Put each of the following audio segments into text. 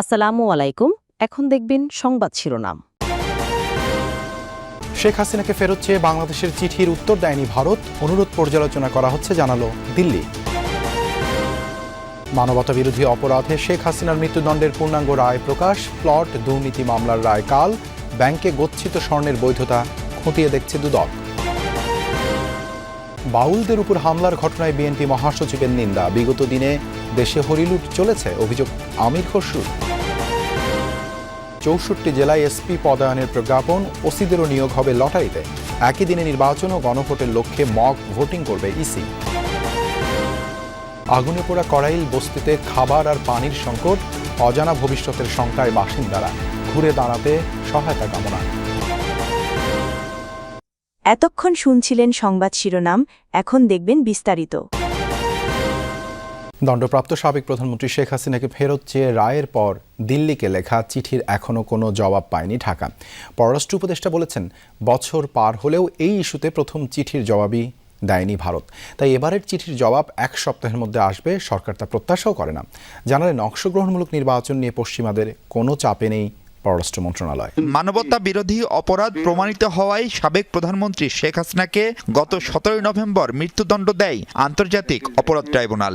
আসসালামু আলাইকুম। এখন দেখবেন সংবাদ শিরোনাম। শেখ হাসিনাকে ফেরত চেয়ে বাংলাদেশের চিঠির উত্তর দেয়নি ভারত। অনুরোধ পর্যালোচনা করা হচ্ছে, জানালো দিল্লি। মানবতা বিরোধী অপরাধে শেখ হাসিনার মৃত্যুদণ্ডের পূর্ণাঙ্গ রায় প্রকাশ, প্লট দুর্নীতি মামলার রায় কাল, ব্যাংকে গচ্ছিত স্বর্ণের বৈধতা খতিয়ে দেখছে দুদক। বাউলদের উপর হামলার ঘটনায় বিএনপি মহাসচিবের নিন্দা। বিগত দিনে দেশে হরিলুট চলেছে, অভিযোগ আমির খসরু। চৌষট্টি জেলায় এসপি পদায়নের প্রজ্ঞাপন, ওসিদেরও নিয়োগ হবে লটারিতে। একই দিনে নির্বাচন ও গণভোটের লক্ষ্যে মক ভোটিং করবে ইসি। আগুনে পোড়া করাইল বস্তিতে খাবার আর পানির সংকট, অজানা ভবিষ্যতের শঙ্কায় বাসিন্দারা। ঘুরে দাঁড়াতে সহায়তা কামনা। এতক্ষণ শুনছিলেন সংবাদ শিরোনাম, এখন দেখবেন বিস্তারিত। দণ্ডপ্রাপ্ত সাবেক প্রধানমন্ত্রী শেখ হাসিনাকে ফেরত চেয়ে রায়ের পর দিল্লিকে লেখা চিঠির এখনও কোনো জবাব পায়নি ঢাকা। পররাষ্ট্র উপদেষ্টা বলেছেন, বছর পার হলেও এই ইস্যুতে প্রথম চিঠির জবাবই দেয়নি ভারত। তাই এবারের চিঠির জবাব এক সপ্তাহের মধ্যে আসবে, সরকার তা প্রত্যাশাও করে না। জানালেন, অংশগ্রহণমূলক নির্বাচন নিয়ে পশ্চিমাদের কোনো চাপে নেই পররাষ্ট্র মন্ত্রণালয়। মানবতা বিরোধী অপরাধ প্রমাণিত হওয়ায় সাবেক প্রধানমন্ত্রী শেখ হাসিনাকে গত সতেরোই নভেম্বর মৃত্যুদণ্ড দেয় আন্তর্জাতিক অপরাধ ট্রাইব্যুনাল।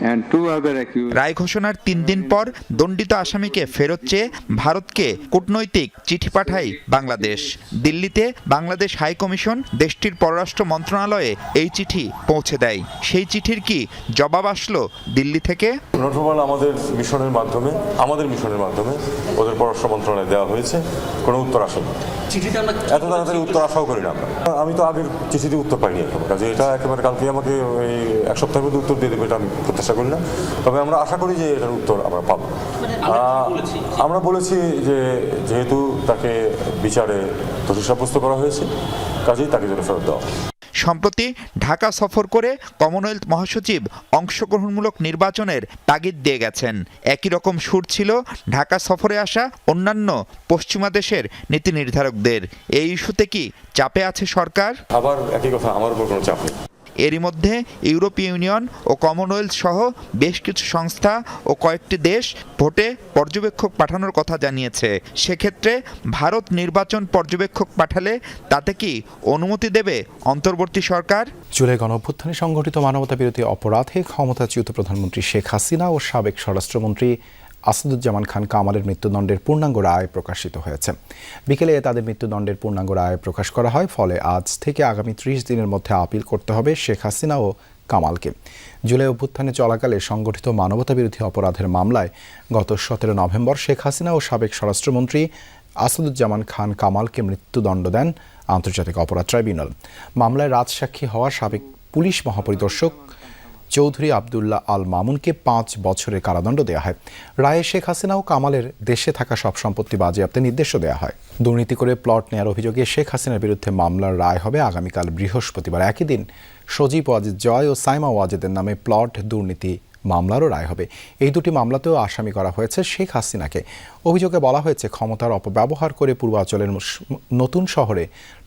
And two other রায় ঘোষণার তিন দিন পর দণ্ডিত আসামিকে ফেরত চেয়ে ভারতকে কূটনৈতিক চিঠি পাঠায় বাংলাদেশ। দিল্লিতে বাংলাদেশ হাই কমিশন দেশটির পররাষ্ট্র মন্ত্রণালয়ে এই চিঠি পৌঁছে দেয়। সেই চিঠির কি জবাব আসলো দিল্লি থেকে? আমাদের মিশনের মাধ্যমে আমাদের মিশনের মাধ্যমে ওদের পররাষ্ট্র মন্ত্রণালয়ে দেওয়া হয়েছে কোনো উত্তর আসেনি এত তাড়াতাড়ি উত্তর আশাও করি না আমরা। আমি তো আগের চিঠিতে উত্তর পাইনি এখন। কাজে এটা একেবারে কালকে আমাকে ওই এক সপ্তাহের মধ্যে উত্তর দিয়ে দেবে এটা আমি প্রত্যাশা করি না। তবে আমরা আশা করি যে এটার উত্তর আমরা পাবো। আমরা বলেছি? যে যেহেতু তাকে বিচারে দোষী সাব্যস্ত করা হয়েছে কাজেই তাকে যেন ফেরত দেওয়া সম্প্রতি ঢাকা সফর করে কমনওয়েলথ মহাসচিব অংশগ্রহণমূলক নির্বাচনের তাগিদ দিয়ে গেছেন। একই রকম সুর ছিল ঢাকা সফরে আসা অন্যান্য পশ্চিমা দেশের নীতি নির্ধারকদের। এই ইস্যুতে কি চাপে আছে সরকার? আবার একই কথা আমার উপর কোনো চাপ নেই। এরই মধ্যে ইউরোপীয় ইউনিয়ন ও কমনওয়েলথ সহ বেশ কিছু সংস্থা ও কয়েকটি দেশ ভোটে পর্যবেক্ষক পাঠানোর কথা জানিয়েছে। সেক্ষেত্রে ভারত নির্বাচন পর্যবেক্ষক পাঠালে তাতে কি অনুমতি দেবে অন্তর্বর্তী সরকার? জুলাই গণঅভ্যুত্থানে সংঘটিত মানবতা বিরোধী অপরাধে ক্ষমতাচ্যুত প্রধানমন্ত্রী শেখ হাসিনা ও সাবেক স্বরাষ্ট্রমন্ত্রী আসাদুজ্জামান খান কামালের মৃত্যুদণ্ডের পূর্ণাঙ্গ রায় প্রকাশিত হয়েছে। বিকেলে তাদের মৃত্যুদণ্ডের পূর্ণাঙ্গ রায় প্রকাশ করা হয়, ফলে আজ থেকে আগামী ত্রিশ দিনের মধ্যে আপিল করতে হবে শেখ হাসিনা ও কামালকে। জুলাই অভ্যুত্থানে চলাকালে সংগঠিত মানবতা বিরোধী অপরাধের মামলায় গত সতেরো নভেম্বর শেখ হাসিনা ও সাবেক স্বরাষ্ট্রমন্ত্রী আসাদুজ্জামান খান কামালকে মৃত্যুদণ্ড দেন আন্তর্জাতিক অপরাধ ট্রাইব্যুনাল। মামলায় রাজসাক্ষী হওয়া সাবেক পুলিশ মহাপরিদর্শক চৌধুরী আবদুল্লাহ আল মামুনকে পাঁচ বছরের কারাদণ্ড দেওয়া হয়। রায়ে শেখ হাসিনা ও কামালের দেশে থাকা সব সম্পত্তি বাজেয়াপ্তের নির্দেশও দেওয়া হয়। দুর্নীতি করে প্লট নেয়ার অভিযোগে শেখ হাসিনার বিরুদ্ধে মামলার রায় হবে আগামীকাল বৃহস্পতিবার। একই দিন সজীব ওয়াজিদ জয় ও সাইমা ওয়াজেদের নামে প্লট দুর্নীতি মামলারও রায় হবে। এই দুটি মামলাতেও আসামি করা হয়েছে শেখ হাসিনাকে। অভিযোগে বলা হয়েছে, ক্ষমতার অপব্যবহার করে পূর্বাঞ্চলের নতুন শহরে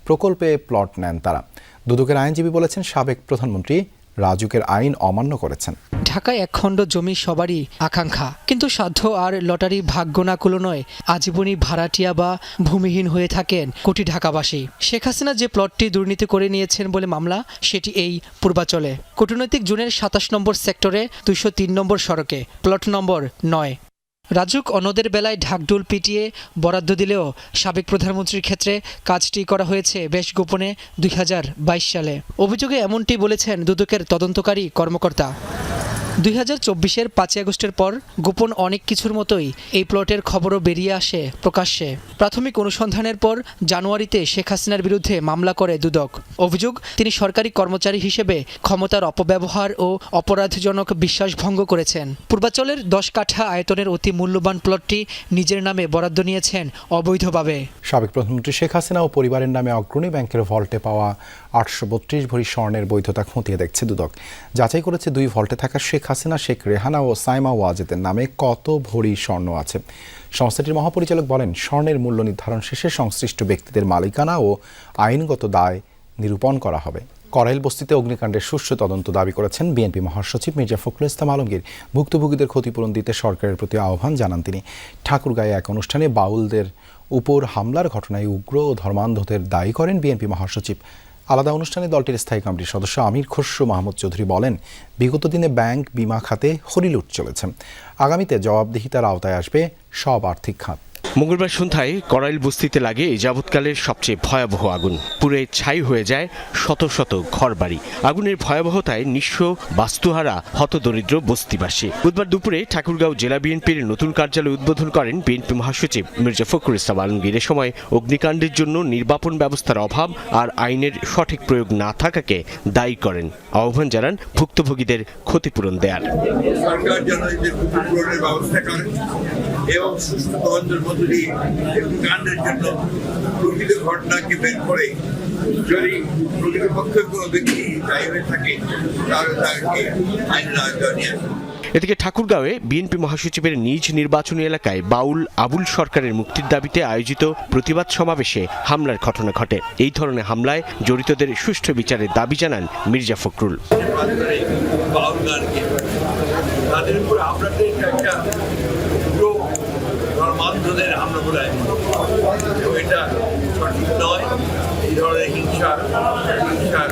প্রকল্পে প্লট নেন তারা। দুদকের আইনজীবী বলেছেন, সাবেক প্রধানমন্ত্রী রাজুকের আইন অমান্য করেছেন। ঢাকায় একখণ্ড জমি সবারই আকাঙ্ক্ষা। কিন্তু সাধ্য আর লটারি ভাগ্য না কুলোনয় আজীবনই ভাড়াটিয়া বা ভূমিহীন হয়ে থাকেন কোটি ঢাকাবাসী। শেখ হাসিনা যে প্লটটি দুর্নীতি করে নিয়েছেন বলে মামলা, সেটি এই পূর্বাচলে। কূটনৈতিক জুনের সাতাশ নম্বর সেক্টরে দুইশো তিন নম্বর সড়কে, প্লট নম্বর নয়। রাজুক অন্যদের বেলায় ঢাকঢোল পিটিয়ে বরাদ্দ দিলেও সাবেক প্রধানমন্ত্রীর ক্ষেত্রে কাজটি করা হয়েছে বেশ গোপনে দুই হাজার বাইশ সালে। অভিযোগে এমনটি বলেছেন দুদকের তদন্তকারী কর্মকর্তা। দুই হাজার চব্বিশের পাঁচই আগস্টের পর গোপন অনেক কিছুর মতোই এই প্লটের খবরও বেরিয়ে আসে প্রকাশ্যে। প্রাথমিক অনুসন্ধানের পর জানুয়ারিতে শেখ হাসিনার বিরুদ্ধে মামলা করে দুদক। অভিযোগ, তিনি সরকারি কর্মচারী হিসেবে ক্ষমতার অপব্যবহার ও অপরাধজনক বিশ্বাসভঙ্গ করেছেন। পূর্বাচলের দশ কাঠা আয়তনের অতি মূল্যবান প্লটটি নিজের নামে বরাদ্দ নিয়েছেন অবৈধভাবে। সাবেক প্রধানমন্ত্রী শেখ হাসিনা ও পরিবারের নামে অগ্রণী ব্যাংকের ভল্টে পাওয়া আটশো বত্রিশ ভরি স্বর্ণের বৈধতা খতিয়ে দেখছে দুদক। যাচাই করেছে দুই ভল্টে থাকা শেখ হাসিনা শেখ রেহানা ও সাইমা ওয়াজেদের নামে কত ভরি স্বর্ণ আছে? সংস্থাটির মহাপরিচালক বলেন, স্বর্ণের মূল্য নির্ধারণ শেষে সংশ্লিষ্ট ব্যক্তিদের মালিকানা ও আইনগত দায় নিরূপণ করা হবে। করাইল বস্তিতে অগ্নিকাণ্ডের সুষ্ঠু তদন্ত দাবি করেছেন বিএনপি মহাসচিব মির্জা ফখরুল ইসলাম আলমগীর। ভুক্তভোগীদের ক্ষতিপূরণ দিতে সরকারের প্রতি আহ্বান জানান তিনি। ঠাকুরগাঁয়ে এক অনুষ্ঠানে বাউলদের উপর হামলার ঘটনায় উগ্র ও ধর্মান্ধদের দায়ী করেন বিএনপি মহাসচিব আলাদা অনুষ্ঠানে দলটির স্থায়ী কমিটির সদস্য আমির খসরু মাহমুদ চৌধুরী বলেন, বিগত দিনে ব্যাংক, বিমা খাতে হরিলুট চলেছে। আগামীতে জবাবদিহিতার আওতায় আসবে সব আর্থিক খাত। মঙ্গলবার সন্ধ্যায় করাইল বস্তিতে লাগে যাবৎকালের সবচেয়ে ভয়াবহ আগুন। পুরে ছাই হয়ে যায় শত শত ঘরবাড়ি। আগুনের ভয়াবহতায় নিঃস্ব বাস্তুহারা হতদরিদ্র বস্তিবাসী। বুধবার দুপুরে ঠাকুরগাঁও জেলা বিএনপির নতুন কার্যালয় উদ্বোধন করেন বিএনপি মহাসচিব মির্জা ফখরুল ইসলাম আলমগীর। এ সময় অগ্নিকাণ্ডের জন্য নির্বাপন ব্যবস্থার অভাব আর আইনের সঠিক প্রয়োগ না থাকাকে দায়ী করেন। আহ্বান জানান ভুক্তভোগীদের ক্ষতিপূরণ দেয়ার। এবং সুস্থ তদন্তের মধ্য কাণ্ডের জন্য প্রকৃত ঘটনাকে বের করে যদি কোনো ব্যক্তি দায়ী হয়ে থাকে তাহলে তাকে নিয়ে এদিকে ঠাকুরগাঁওয়ে বিএনপি মহাসচিবের নিজ নির্বাচনী এলাকায় বাউল আবুল সরকারের মুক্তির দাবিতে আয়োজিত প্রতিবাদ সমাবেশে হামলার ঘটনা ঘটে। এই ধরনের হামলায় জড়িতদের সুষ্ঠু বিচারের দাবি জানান মির্জা ফখরুল। তাদের উপর ধর্মান্ধদের হামলা বলে আমি এটা সঠিক নয়। এই ধরনের হিংসা হিংসার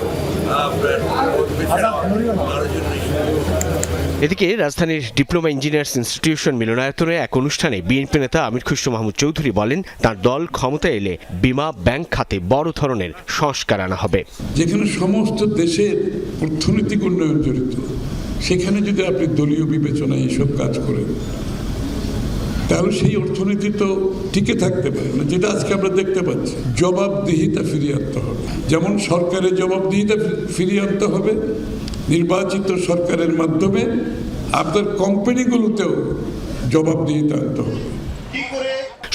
এদিকে রাজধানীর ডিপ্লোমা ইঞ্জিনিয়ার্স ইনস্টিটিউশন মিলনায়তনে এক অনুষ্ঠানে বিএনপি নেতা আমির খুশরু মাহমুদ চৌধুরী বলেন তার দল ক্ষমতায় এলে বিমা ব্যাংক খাতে বড় ধরনের সংস্কার আনা হবে। যেখানে সমস্ত দেশের অর্থনৈতিক উন্নয়ন জড়িত সেখানে যদি আপনি দলীয় বিবেচনায় এসব কাজ করেন তাহলে সেই অর্থনীতি তো টিকে থাকতে পারে না যেটা আজকে আমরা দেখতে পাচ্ছি। জবাবদিহিতা ফিরিয়ে আনতে হবে। যেমন সরকারের জবাবদিহিতা ফিরিয়ে আনতে হবে নির্বাচিত সরকারের মাধ্যমে আপনার কোম্পানিগুলোতেও জবাবদিহিতা আনতে হবে।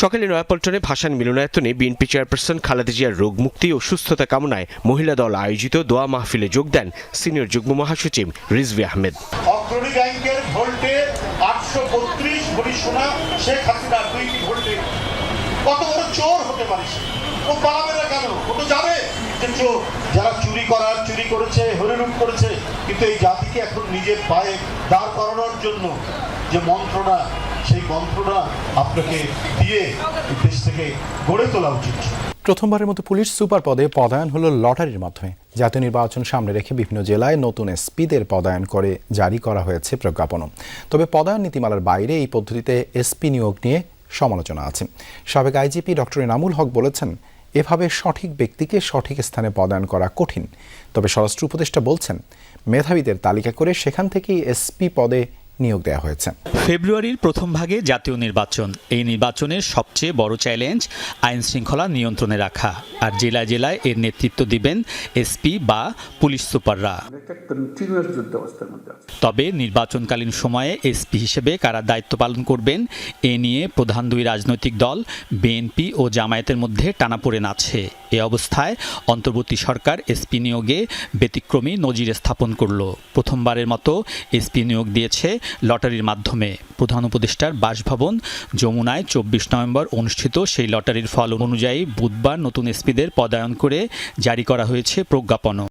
সকালে নয়াপল্টনে ভাসান মিলনায়তনে বিএনপি চেয়ারপারসন খালেদা জিয়ার রোগ মুক্তি ও সুস্থতা কামনায় মহিলা দল আয়োজিত দোয়া মাহফিলে যোগ দেন সিনিয়র যুগ্ম মহাসচিব রিজভি আহমেদ। অগ্রণী ব্যাংকের ভোল্টে আটশো বত্রিশ ভরি সোনা, শেখ হাসিনার দুইটি ঘড়িতে কত বড় চোর হতে পারে সে? ও পালাবে না কেন? ও তো যাবে। কিন্তু যারা চুরি করার, চুরি করেছে, হরিলুট করেছে, কিন্তু এই জাতিকে এখন নিজের পায়ে দাঁড় করানোর জন্য যে মন্ত্রণা, সেই মন্ত্রণা আপনাকে দিয়ে দেশ থেকে গড়ে তোলা উচিত প্রথমবারের মতো পুলিশ সুপার পদে পদায়ন হলো লটারির মাধ্যমে। জাতীয় নির্বাচন সামনে রেখে বিভিন্ন জেলায় নতুন এসপিদের পদায়ন করে জারি করা হয়েছে প্রজ্ঞাপনও। তবে পদায়ন নীতিমালার বাইরে এই পদ্ধতিতে এসপি নিয়োগ নিয়ে সমালোচনা আছে। সাবেক আইজিপি ডক্টর এনামুল হক বলেছেন, এভাবে সঠিক ব্যক্তিকে সঠিক স্থানে পদায়ন করা কঠিন। তবে স্বরাষ্ট্র উপদেষ্টা বলছেন, মেধাবীদের তালিকা করে সেখান থেকেই এসপি পদে নিয়োগ দেওয়া হয়েছে। ফেব্রুয়ারির প্রথম ভাগে জাতীয় নির্বাচন। এই নির্বাচনের সবচেয়ে বড় চ্যালেঞ্জ আইন শৃঙ্খলা নিয়ন্ত্রণে রাখা। আর জেলায় জেলায় এর নেতৃত্ব দিবেন এসপি বা পুলিশ সুপাররা। তবে নির্বাচনকালীন সময়ে এসপি হিসেবে কারা দায়িত্ব পালন করবেন, এ নিয়ে প্রধান দুই রাজনৈতিক দল বিএনপি ও জামায়াতের মধ্যে টানাপোড়েন আছে। এ অবস্থায় অন্তর্বর্তী সরকার এসপি নিয়োগে ব্যতিক্রমী নজির স্থাপন করল। প্রথমবারের মতো এসপি নিয়োগ দিয়েছে লটারির মাধ্যমে। প্রধান উপদেষ্টার বাসভবন যমুনায় চব্বিশ নভেম্বর অনুষ্ঠিত। সেই লটারির ফল অনুযায়ী বুধবার নতুন এসপিদের পদায়ন করে জারি করা হয়েছে প্রজ্ঞাপনও।